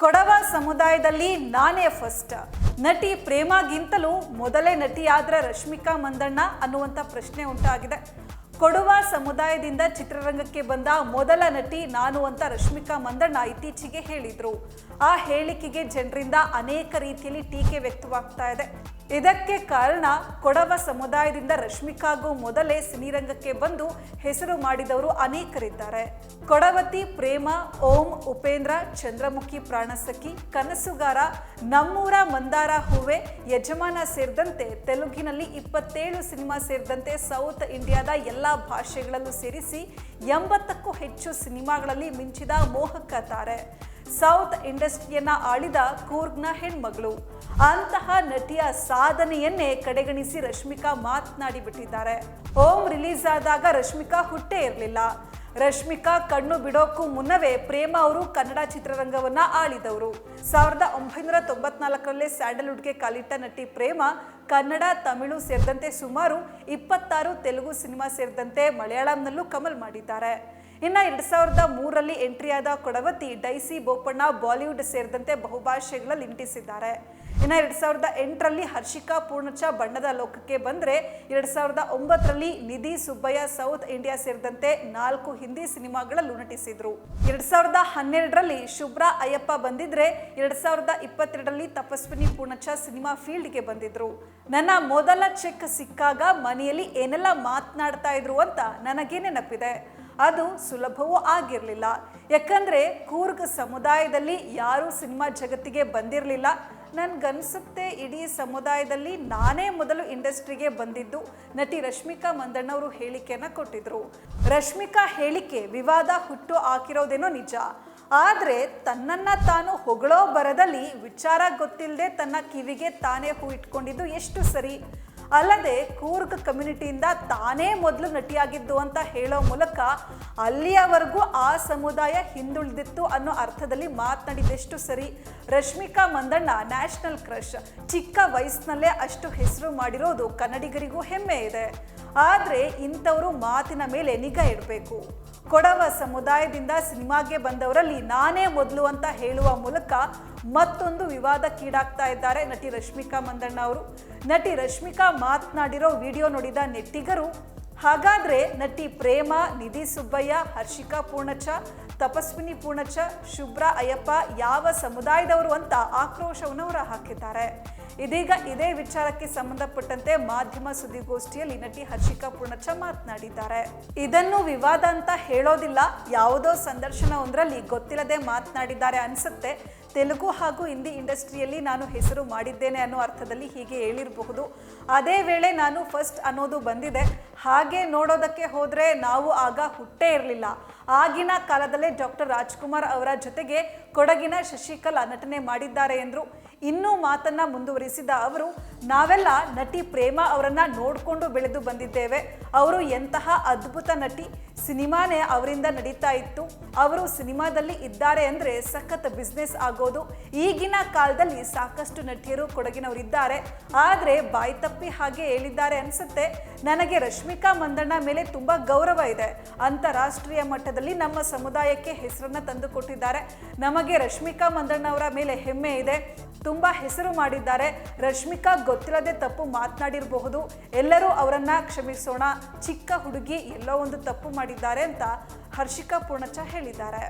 ಕೊಡವ ಸಮುದಾಯದಲ್ಲಿ ನಾನೇ ಫಸ್ಟ್ ನಟಿ ಪ್ರೇಮಗಿಂತಲೂ ಮೊದಲೇ ನಟಿಯಾದ್ರ ರಶ್ಮಿಕಾ ಮಂದಣ್ಣ ಅನ್ನುವಂಥ ಪ್ರಶ್ನೆ ಉಂಟಾಗಿದೆ. ಕೊಡವ ಸಮುದಾಯದಿಂದ ಚಿತ್ರರಂಗಕ್ಕೆ ಬಂದ ಮೊದಲ ನಟಿ ನಾನು ಅಂತ ರಶ್ಮಿಕಾ ಮಂದಣ್ಣ ಇತ್ತೀಚೆಗೆ ಹೇಳಿದ್ರು. ಆ ಹೇಳಿಕೆಗೆ ಜನರಿಂದ ಅನೇಕ ರೀತಿಯಲ್ಲಿ ಟೀಕೆ ವ್ಯಕ್ತವಾಗ್ತಾ ಇದೆ. ಇದಕ್ಕೆ ಕಾರಣ ಕೊಡವ ಸಮುದಾಯದಿಂದ ರಶ್ಮಿಕಾಗೂ ಮೊದಲೇ ಸಿನಿರಂಗಕ್ಕೆ ಬಂದು ಹೆಸರು ಮಾಡಿದವರು ಅನೇಕರಿದ್ದಾರೆ. ಕೊಡವತಿ, ಪ್ರೇಮ, ಓಂ, ಉಪೇಂದ್ರ, ಚಂದ್ರಮುಖಿ, ಪ್ರಾಣಸಖಿ, ಕನಸುಗಾರ, ನಮ್ಮೂರ ಮಂದಾರ ಹೂವೆ, ಯಜಮಾನ ಸೇರಿದಂತೆ ತೆಲುಗಿನಲ್ಲಿ ಇಪ್ಪತ್ತೇಳು ಸಿನಿಮಾ ಸೇರಿದಂತೆ ಸೌತ್ ಇಂಡಿಯಾದ ಎಲ್ಲ ಭಾಷೆಗಳಲ್ಲೂ ಸೇರಿಸಿ ಎಂಬತ್ತಕ್ಕೂ ಹೆಚ್ಚು ಸಿನಿಮಾಗಳಲ್ಲಿ ಮಿಂಚಿದ ಮೋಹಕ ತಾರೆ. ಸೌತ್ ಇಂಡಸ್ಟ್ರಿಯನ್ನ ಆಳಿದ ಕೂರ್ಗ್ನ ಹೆಣ್ಮಗಳು. ಅಂತಹ ನಟಿಯ ಸಾಧನೆಯನ್ನೇ ಕಡೆಗಣಿಸಿ ರಶ್ಮಿಕಾ ಮಾತನಾಡಿ ಬಿಟ್ಟಿದ್ದಾರೆ. ಓಂ ರಿಲೀಸ್ ಆದಾಗ ರಶ್ಮಿಕಾ ಹುಟ್ಟೇ ಇರಲಿಲ್ಲ. ರಶ್ಮಿಕಾ ಕಣ್ಣು ಬಿಡೋಕ್ಕೂ ಮುನ್ನವೇ ಪ್ರೇಮ ಅವರು ಕನ್ನಡ ಚಿತ್ರರಂಗವನ್ನ ಆಳಿದವರು. ಸಾವಿರದ ಒಂಬೈನೂರ ತೊಂಬತ್ನಾಲ್ಕರಲ್ಲೇ ಸ್ಯಾಂಡಲ್ವುಡ್ಗೆ ಕಾಲಿಟ್ಟ ನಟಿ ಪ್ರೇಮ ಕನ್ನಡ, ತಮಿಳು ಸೇರಿದಂತೆ ಸುಮಾರು ಇಪ್ಪತ್ತಾರು ತೆಲುಗು ಸಿನಿಮಾ ಸೇರಿದಂತೆ ಮಲಯಾಳಂನಲ್ಲೂ ಕಮಲ್ ಮಾಡಿದ್ದಾರೆ. ಇನ್ನು ಎರಡು ಸಾವಿರದ ಮೂರರಲ್ಲಿ ಎಂಟ್ರಿಯಾದ ಕೊಡವತಿ ಡೈಸಿ ಬೋಪಣ್ಣ ಬಾಲಿವುಡ್ ಸೇರಿದಂತೆ ಬಹುಭಾಷೆಗಳಲ್ಲಿ ಇಂಟಿಸಿದ್ದಾರೆ ಇನ್ನು ಎರಡು ಸಾವಿರದ ಎಂಟರಲ್ಲಿ ಹರ್ಷಿಕಾ ಪೂರ್ಣಚ ಬಣ್ಣದ ಲೋಕಕ್ಕೆ ಬಂದರೆ ಎರಡು ಸಾವಿರದ ಒಂಬತ್ತರಲ್ಲಿ ನಿಧಿ ಸುಬ್ಬಯ್ಯ ಸೌತ್ ಇಂಡಿಯಾ ಸೇರಿದಂತೆ ನಾಲ್ಕು ಹಿಂದಿ ಸಿನಿಮಾಗಳಲ್ಲೂ ನಟಿಸಿದ್ರು. ಎರಡು ಸಾವಿರದ ಹನ್ನೆರಡರಲ್ಲಿ ಶುಭ್ರಾ ಅಯ್ಯಪ್ಪ ಬಂದಿದ್ರೆ ಎರಡು ಸಾವಿರದ ಇಪ್ಪತ್ತೆರಡರಲ್ಲಿ ತಪಸ್ವಿನಿ ಪೂರ್ಣಚ ಸಿನಿಮಾ ಫೀಲ್ಡ್ಗೆ ಬಂದಿದ್ರು. ನನ್ನ ಮೊದಲ ಚೆಕ್ ಸಿಕ್ಕಾಗ ಮನೆಯಲ್ಲಿ ಏನೆಲ್ಲ ಮಾತನಾಡ್ತಾ ಇದ್ರು ಅಂತ ನನಗೆ ನೆನಪಿದೆ. ಅದು ಸುಲಭವೂ ಆಗಿರಲಿಲ್ಲ. ಯಾಕಂದ್ರೆ ಕೂರ್ಗ್ ಸಮುದಾಯದಲ್ಲಿ ಯಾರೂ ಸಿನಿಮಾ ಜಗತ್ತಿಗೆ ಬಂದಿರಲಿಲ್ಲ. ನನ್ಗನ್ಸುತ್ತೆ ಇಡೀ ಸಮುದಾಯದಲ್ಲಿ ನಾನೇ ಮೊದಲು ಇಂಡಸ್ಟ್ರಿಗೆ ಬಂದಿದ್ದು. ನಟಿ ರಶ್ಮಿಕಾ ಮಂದಣ್ಣವರು ಹೇಳಿಕೆಯನ್ನ ಕೊಟ್ಟಿದ್ರು. ರಶ್ಮಿಕಾ ಹೇಳಿಕೆ ವಿವಾದ ಹುಟ್ಟು ಹಾಕಿರೋದೇನೋ ನಿಜ. ಆದರೆ ತನ್ನನ್ನು ತಾನು ಹೊಗಳೋ ಬರದಲ್ಲಿ ವಿಚಾರ ಗೊತ್ತಿಲ್ಲದೆ ತನ್ನ ಕಿವಿಗೆ ತಾನೇ ಹೂ ಇಟ್ಕೊಂಡಿದ್ದು ಎಷ್ಟು ಸರಿ? ಅಲ್ಲದೆ ಕೂರ್ಗ್ ಕಮ್ಯುನಿಟಿಯಿಂದ ತಾನೇ ಮೊದಲು ನಟಿಯಾಗಿದ್ದು ಅಂತ ಹೇಳೋ ಮೂಲಕ ಅಲ್ಲಿಯವರೆಗೂ ಆ ಸಮುದಾಯ ಹಿಂದುಳಿದಿತ್ತು ಅನ್ನೋ ಅರ್ಥದಲ್ಲಿ ಮಾತನಾಡಿದೆಷ್ಟು ಸರಿ. Rashmika Mandanna national crush. ಚಿಕ್ಕ ವಯಸ್ಸಿನಲ್ಲೇ ಅಷ್ಟು ಹೆಸರು ಮಾಡಿರೋದು ಕನ್ನಡಿಗರಿಗೂ ಹೆಮ್ಮೆ ಇದೆ. ಆದರೆ ಇಂಥವರು ಮಾತಿನ ಮೇಲೆ ನಿಗಾ ಇಡಬೇಕು. ಕೊಡವ ಸಮುದಾಯದಿಂದ ಸಿನಿಮಾಗೆ ಬಂದವರಲ್ಲಿ ನಾನೇ ಮೊದಲು ಅಂತ ಹೇಳುವ ಮೂಲಕ ಮತ್ತೊಂದು ವಿವಾದಕ್ಕೀಡಾಗ್ತಾ ಇದ್ದಾರೆ ನಟಿ ರಶ್ಮಿಕಾ ಮಂದಣ್ಣ ಅವರು. ನಟಿ ರಶ್ಮಿಕಾ ಮಾತನಾಡಿರೋ ವಿಡಿಯೋ ನೋಡಿದ ನೆಟ್ಟಿಗರು, ಹಾಗಾದ್ರೆ ನಟಿ ಪ್ರೇಮ, ನಿಧಿ ಸುಬ್ಬಯ್ಯ, ಹರ್ಷಿಕಾ ಪೂರ್ಣಚ, ತಪಸ್ವಿನಿ ಪೂರ್ಣಚ, ಶುಭ್ರ ಅಯ್ಯಪ್ಪ ಯಾವ ಸಮುದಾಯದವರು ಅಂತ ಆಕ್ರೋಶವನ್ನು ಹೊರ ಹಾಕಿದ್ದಾರೆ. ಇದೀಗ ಇದೇ ವಿಚಾರಕ್ಕೆ ಸಂಬಂಧಪಟ್ಟಂತೆ ಮಾಧ್ಯಮ ಸುದ್ದಿಗೋಷ್ಠಿಯಲ್ಲಿ ನಟಿ ಹರ್ಷಿಕಾ ಪೂರ್ಣಚ ಮಾತನಾಡಿದ್ದಾರೆ. ಇದನ್ನು ವಿವಾದ ಅಂತ ಹೇಳೋದಿಲ್ಲ, ಯಾವುದೋ ಸಂದರ್ಶನ ಒಂದರಲ್ಲಿ ಗೊತ್ತಿಲ್ಲದೆ ಮಾತನಾಡಿದ್ದಾರೆ ಅನ್ಸುತ್ತೆ. ತೆಲುಗು ಹಾಗೂ ಹಿಂದಿ ಇಂಡಸ್ಟ್ರಿಯಲ್ಲಿ ನಾನು ಹೆಸರು ಮಾಡಿದ್ದೇನೆ ಅನ್ನೋ ಅರ್ಥದಲ್ಲಿ ಹೀಗೆ ಹೇಳಿರಬಹುದು. ಅದೇ ವೇಳೆ ನಾನು ಫಸ್ಟ್ ಅನ್ನೋದು ಬಂದಿದೆ. ಹಾಗೆ ನೋಡೋದಕ್ಕೆ ಹೋದರೆ ನಾವು ಆಗ ಹುಟ್ಟೇ ಇರಲಿಲ್ಲ. ಆಗಿನ ಕಾಲದಲ್ಲೇ ಡಾಕ್ಟರ್ ರಾಜ್ಕುಮಾರ್ ಅವರ ಜೊತೆಗೆ ಕೊಡಗಿನ ಶಶಿಕಲಾ ನಟನೆ ಮಾಡಿದ್ದಾರೆ ಎಂದರು. ಇನ್ನೂ ಮಾತನ್ನ ಮುಂದುವರಿಸಿದ ಅವರು, ನಾವೆಲ್ಲ ನಟಿ ಪ್ರೇಮ ಅವರನ್ನ ನೋಡಿಕೊಂಡು ಬೆಳೆದು ಬಂದಿದ್ದೇವೆ. ಅವರು ಎಂತಹ ಅದ್ಭುತ ನಟಿ. ಸಿನಿಮಾನೇ ಅವರಿಂದ ನಡೀತಾ ಇತ್ತು. ಅವರು ಸಿನಿಮಾದಲ್ಲಿ ಇದ್ದಾರೆ ಅಂದರೆ ಸಖತ್ ಬಿಸ್ನೆಸ್ ಆಗೋದು. ಈಗಿನ ಕಾಲದಲ್ಲಿ ಸಾಕಷ್ಟು ನಟಿಯರು ಕೊಡಗಿನವರಿದ್ದಾರೆ. ಆದರೆ ಬಾಯಿ ತಪ್ಪಿ ಹಾಗೆ ಹೇಳಿದ್ದಾರೆ ಅನ್ಸುತ್ತೆ. ನನಗೆ ರಶ್ಮಿಕಾ ಮಂದಣ್ಣ ಮೇಲೆ ತುಂಬ ಗೌರವ ಇದೆ. ಅಂತಾರಾಷ್ಟ್ರೀಯ ಮಟ್ಟದಲ್ಲಿ ನಮ್ಮ ಸಮುದಾಯಕ್ಕೆ ಹೆಸರನ್ನ ತಂದುಕೊಟ್ಟಿದ್ದಾರೆ. ನಮಗೆ ರಶ್ಮಿಕಾ ಮಂದಣ್ಣ ಅವರ ಮೇಲೆ ಹೆಮ್ಮೆ ಇದೆ. ತುಂಬ ಹೆಸರು ಮಾಡಿದ್ದಾರೆ. ರಶ್ಮಿಕಾ ಗೊತ್ತಿರದೆ ತಪ್ಪು ಮಾತನಾಡಿರಬಹುದು. ಎಲ್ಲರೂ ಅವರನ್ನ ಕ್ಷಮಿಸೋಣ. ಚಿಕ್ಕ ಹುಡುಗಿ ಎಲ್ಲೋ ಒಂದು ತಪ್ಪು ಮಾಡಿದ್ದಾರೆ ಅಂತ ಹರ್ಷಿಕಾ ಪೂರ್ಣಚ ಹೇಳಿದ್ದಾರೆ.